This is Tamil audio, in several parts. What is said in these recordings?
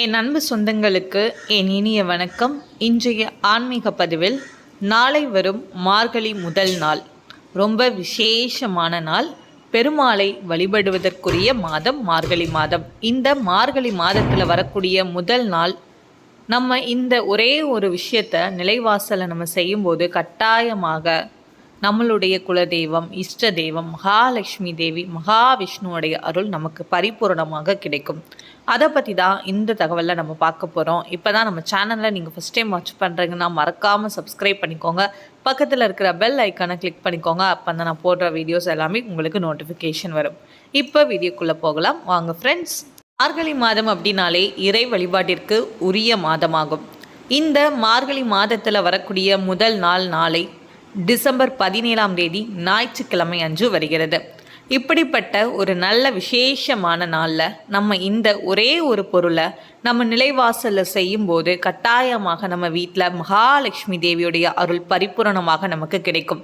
என் அன்பு சொந்தங்களுக்கு என் இனிய வணக்கம். இன்றைய ஆன்மீக பதிவில் நாளை வரும் மார்கழி முதல் நாள். ரொம்ப விசேஷமான நாள். பெருமாளை வழிபடுவதற்குரிய மாதம் மார்கழி மாதம். இந்த மார்கழி மாதத்தில் வரக்கூடிய முதல் நாள் நம்ம இந்த ஒரே ஒரு விஷயத்த நிலைவாசலை நம்ம செய்யும்போது கட்டாயமாக நம்மளுடைய குலதெய்வம் இஷ்ட தெய்வம் மகாலட்சுமி தேவி மகாவிஷ்ணுவுடைய அருள் நமக்கு பரிபூரணமாக கிடைக்கும். அதை பற்றி தான் இந்த தகவலில் நம்ம பார்க்க போகிறோம் இப்போ தான் நம்ம சேனலில் நீங்கள் ஃபஸ்ட் டைம் வாட்ச் பண்ணுறீங்கன்னா மறக்காமல் சப்ஸ்கிரைப் பண்ணிக்கோங்க. பக்கத்தில் இருக்கிற பெல் ஐக்கானை கிளிக் பண்ணிக்கோங்க. அப்போ தான் நான் போடுற வீடியோஸ் எல்லாமே உங்களுக்கு நோட்டிஃபிகேஷன் வரும். இப்போ வீடியோக்குள்ளே போகலாம். வாங்க ஃப்ரெண்ட்ஸ் மார்கழி மாதம் அப்படின்னாலே இறை வழிபாட்டிற்கு உரிய மாதமாகும். இந்த மார்கழி மாதத்தில் வரக்கூடிய முதல் நாள் நாளை டிசம்பர் பதினேழாம் தேதி ஞாயிற்றுக்கிழமை அன்று வருகிறது. இப்படிப்பட்ட ஒரு நல்ல விசேஷமான நாளில் நம்ம இந்த ஒரே ஒரு பொருளை நம்ம நிலைவாசலில் செய்யும்போது கட்டாயமாக நம்ம வீட்டில் மகாலட்சுமி தேவியுடைய அருள் பரிபூரணமாக நமக்கு கிடைக்கும்.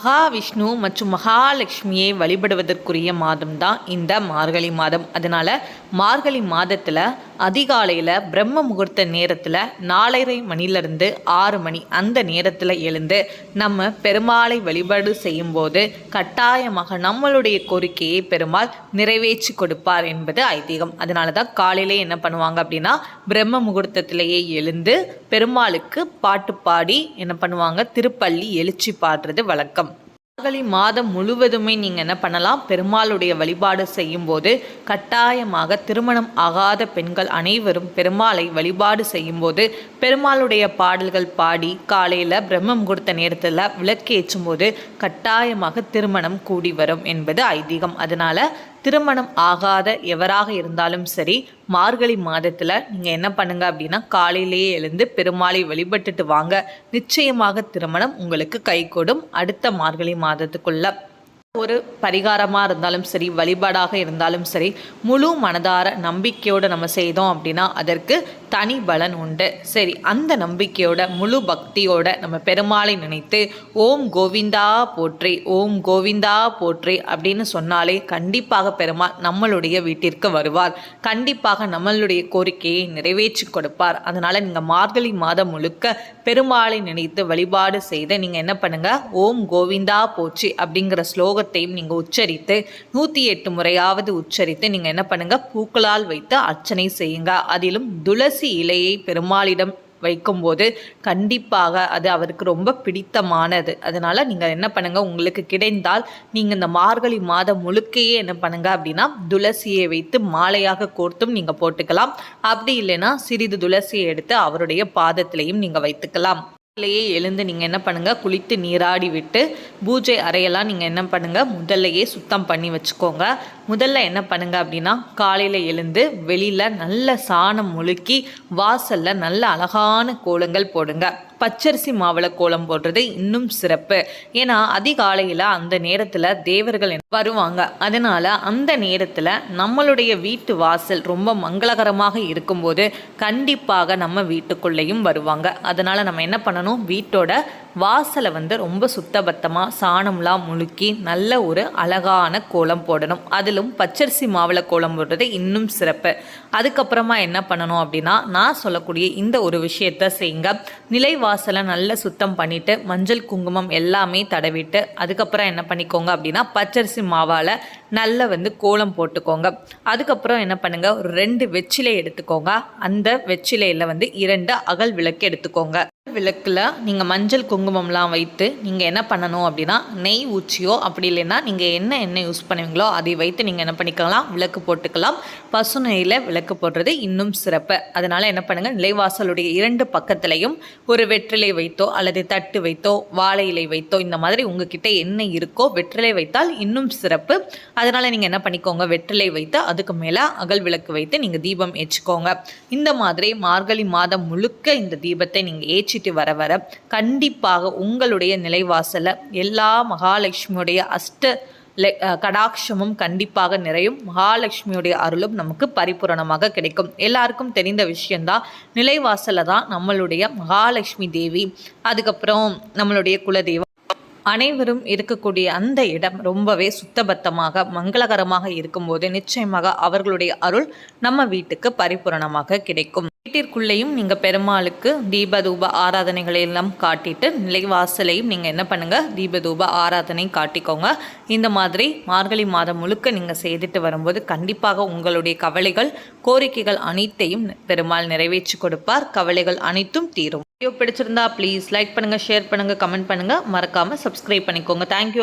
மகாவிஷ்ணு மற்றும் மகாலட்சுமியை வழிபடுவதற்குரிய மாதம் தான் இந்த மார்கழி மாதம். அதனால் மார்கழி மாதத்தில் அதிகாலையில் பிரம்ம முகூர்த்த நேரத்தில் நாலரை மணிலேருந்து ஆறு மணி அந்த நேரத்தில் எழுந்து நம்ம பெருமாளை வழிபாடு செய்யும்போது கட்டாயமாக நம்மளுடைய கோரிக்கையை பெருமாள் நிறைவேற்றி கொடுப்பார் என்பது ஐதீகம். அதனால தான் காலையிலே என்ன பண்ணுவாங்க அப்படின்னா பிரம்ம முகூர்த்தத்திலேயே எழுந்து பெருமாளுக்கு பாட்டு பாடி என்ன பண்ணுவாங்க? திருப்பள்ளி எழுச்சி பாடுறது வழக்கம். மார்கழி மாதம் முழுவதுமே நீங்கள் என்ன பண்ணலாம்? பெருமாளுடைய வழிபாடு செய்யும்போது கட்டாயமாக திருமணம் ஆகாத பெண்கள் அனைவரும் பெருமாளை வழிபாடு செய்யும்போது பெருமாளுடைய பாடல்கள் பாடி காலையில் பிரம்ம முகூர்த்த நேரத்தில் விளக்கேற்றும் போது கட்டாயமாக திருமணம் கூடி வரும் என்பது ஐதீகம். அதனால் திருமணம் ஆகாத எவராக இருந்தாலும் சரி மார்கழி மாதத்தில் நீங்கள் என்ன பண்ணுங்க அப்படின்னா காலையிலேயே எழுந்து பெருமாளை வழிபட்டுட்டு வாங்க. நிச்சயமாக திருமணம் உங்களுக்கு கைகூடும். அடுத்த மார்கழி மாதத்துக்குள்ள ஒரு பரிகாரமாக இருந்தாலும் சரி வழிபாடாக இருந்தாலும் சரி முழு மனதார நம்பிக்கையோடு நம்ம செய்தோம் அப்படின்னா அதற்கு தனி பலன் உண்டு. சரி அந்த நம்பிக்கையோட முழு பக்தியோட நம்ம பெருமாளை நினைத்து ஓம் கோவிந்தா போற்றி ஓம் கோவிந்தா போற்றி அப்படின்னு சொன்னாலே கண்டிப்பாக பெருமாள் நம்மளுடைய வீட்டிற்கு வருவார். கண்டிப்பாக நம்மளுடைய கோரிக்கையை நிறைவேற்றி கொடுப்பார். அதனால் நீங்கள் மார்கழி மாதம் முழுக்க பெருமாளை நினைத்து வழிபாடு செய்து நீங்கள் என்ன பண்ணுங்கள் ஓம் கோவிந்தா போற்றி அப்படிங்கிற ஸ்லோகத்தையும் நீங்கள் உச்சரித்து நூற்றி எட்டு முறையாவது உச்சரித்து நீங்கள் என்ன பண்ணுங்கள் பூக்களால் வைத்து அர்ச்சனை செய்யுங்க. அதிலும் துளசி இலையை பெருமாளிடம் வைக்கும்போது கண்டிப்பாக அது அவருக்கு ரொம்ப பிடித்தமானது. அதனால் நீங்கள் என்ன பண்ணுங்கள் உங்களுக்கு கிடைந்தால் நீங்கள் இந்த மார்கழி மாதம் முழுக்கையே என்ன பண்ணுங்கள் அப்படின்னா துளசியை வைத்து மாலையாக கோர்த்தும் நீங்கள் போட்டுக்கலாம். அப்படி இல்லைன்னா சிறிது துளசியை எடுத்து அவருடைய பாதத்திலையும் நீங்கள் வைத்துக்கலாம். காலையிலேயே எழுந்து நீங்கள் என்ன பண்ணுங்கள் குளித்து நீராடி விட்டு பூஜை அறையெல்லாம் நீங்கள் என்ன பண்ணுங்கள் முதல்லையே சுத்தம் பண்ணி வச்சுக்கோங்க. முதல்ல என்ன பண்ணுங்கள் அப்படின்னா காலையில் எழுந்து வெளியில் நல்ல சாணம் முழுக்கி வாசலில் நல்ல அழகான கோலங்கள் போடுங்க. பச்சரிசி மாவுள கோலம் போடுறது இன்னும் சிறப்பு. ஏன்னா அதிகாலையில் அந்த நேரத்தில் தேவர்கள் வருவாங்க. அதனால் அந்த நேரத்தில் நம்மளுடைய வீட்டு வாசல் ரொம்ப மங்களகரமாக இருக்கும்போது கண்டிப்பாக நம்ம வீட்டுக்குள்ளேயும் வருவாங்க. அதனால் நம்ம என்ன பண்ணணும்? வீட்டோட வாசலை வந்து ரொம்ப சுத்தபத்தமாக சாணம்லாம் முழுக்கி நல்ல ஒரு அழகான கோலம் போடணும். அதிலும் பச்சரிசி மாவில் கோலம் போடுறது இன்னும் சிறப்பு. அதுக்கப்புறமா என்ன பண்ணணும் அப்படின்னா நான் சொல்லக்கூடிய இந்த ஒரு விஷயத்த செய்யுங்க. வாசலை நல்லா சுத்தம் பண்ணிவிட்டு மஞ்சள் குங்குமம் எல்லாமே தடவிட்டு அதுக்கப்புறம் என்ன பண்ணிக்கோங்க அப்படின்னா பச்சரிசி மாவால் நல்லா வந்து கோலம் போட்டுக்கோங்க. அதுக்கப்புறம் என்ன பண்ணுங்கள் ஒரு ரெண்டு வெச்சிலை எடுத்துக்கோங்க. அந்த வெச்சிலையில் வந்து இரண்டு அகல் விளக்கு எடுத்துக்கோங்க. விளக்கில் நீங்கள் மஞ்சள் குங்குமம்லாம் வைத்து நீங்கள் என்ன பண்ணணும் அப்படின்னா நெய் ஊச்சியோ அப்படி இல்லைன்னா நீங்கள் என்ன எண்ணெய் யூஸ் பண்ணுவீங்களோ அதை வைத்து நீங்கள் என்ன பண்ணிக்கலாம் விளக்கு போட்டுக்கலாம். பசு நெய்யில் விளக்கு போடுறது இன்னும் சிறப்பு. அதனால் என்ன பண்ணுங்கள் நிலைவாசலுடைய இரண்டு பக்கத்துலையும் ஒரு வெற்றிலை வைத்தோ அல்லது தட்டு வைத்தோ வாழை இலை வைத்தோ இந்த மாதிரி உங்ககிட்ட என்ன இருக்கோ வெற்றிலை வைத்தால் இன்னும் சிறப்பு. அதனால் நீங்கள் என்ன பண்ணிக்கோங்க வெற்றிலை வைத்து அதுக்கு மேலே அகல் விளக்கு வைத்து நீங்கள் தீபம் ஏற்றிக்கோங்க. இந்த மாதிரி மார்கழி மாதம் முழுக்க இந்த தீபத்தை நீங்கள் ஏற்றிட்டு வர வர கண்டிப்பாக உங்களுடைய நிலைவாசலை எல்லா மகாலட்சுமியுடைய அஷ்ட கடாட்சமும் கண்டிப்பாக நிறையும். மகாலட்சுமியுடைய அருளும் நமக்கு பரிபூரணமாக கிடைக்கும். எல்லாருக்கும் தெரிந்த விஷயந்தான் நிலைவாசலில் தான் நம்மளுடைய மகாலட்சுமி தேவி. அதுக்கப்புறம் நம்மளுடைய குலதெய்வம். அனைவரும் இருக்கக்கூடிய அந்த இடம் ரொம்பவே சுத்தபத்தமாக மங்களகரமாக இருக்கும்போது நிச்சயமாக அவர்களுடைய அருள் நம்ம வீட்டுக்கு பரிபூரணமாக கிடைக்கும். வீட்டிற்குள்ளேயும் நீங்கள் பெருமாளுக்கு தீபதூப ஆராதனைகளை எல்லாம் காட்டிட்டு நிலைவாசலையும் நீங்கள் என்ன பண்ணுங்கள் தீபதூப ஆராதனை காட்டிக்கோங்க. இந்த மாதிரி மார்கழி மாதம் முழுக்க நீங்கள் செய்துட்டு வரும்போது கண்டிப்பாக உங்களுடைய கவலைகள் கோரிக்கைகள் அனைத்தையும் பெருமாள் நிறைவேற்றி கொடுப்பார். கவலைகள் அனைத்தும் தீரும். வீடியோ பிடிச்சிருந்தா ப்ளீஸ் லைக் பண்ணுங்கள் ஷேர் பண்ணுங்கள் கமெண்ட் பண்ணுங்கள் மறக்காமல் சப்ஸ்கிரைப் பண்ணிக்கோங்க. தேங்க்யூ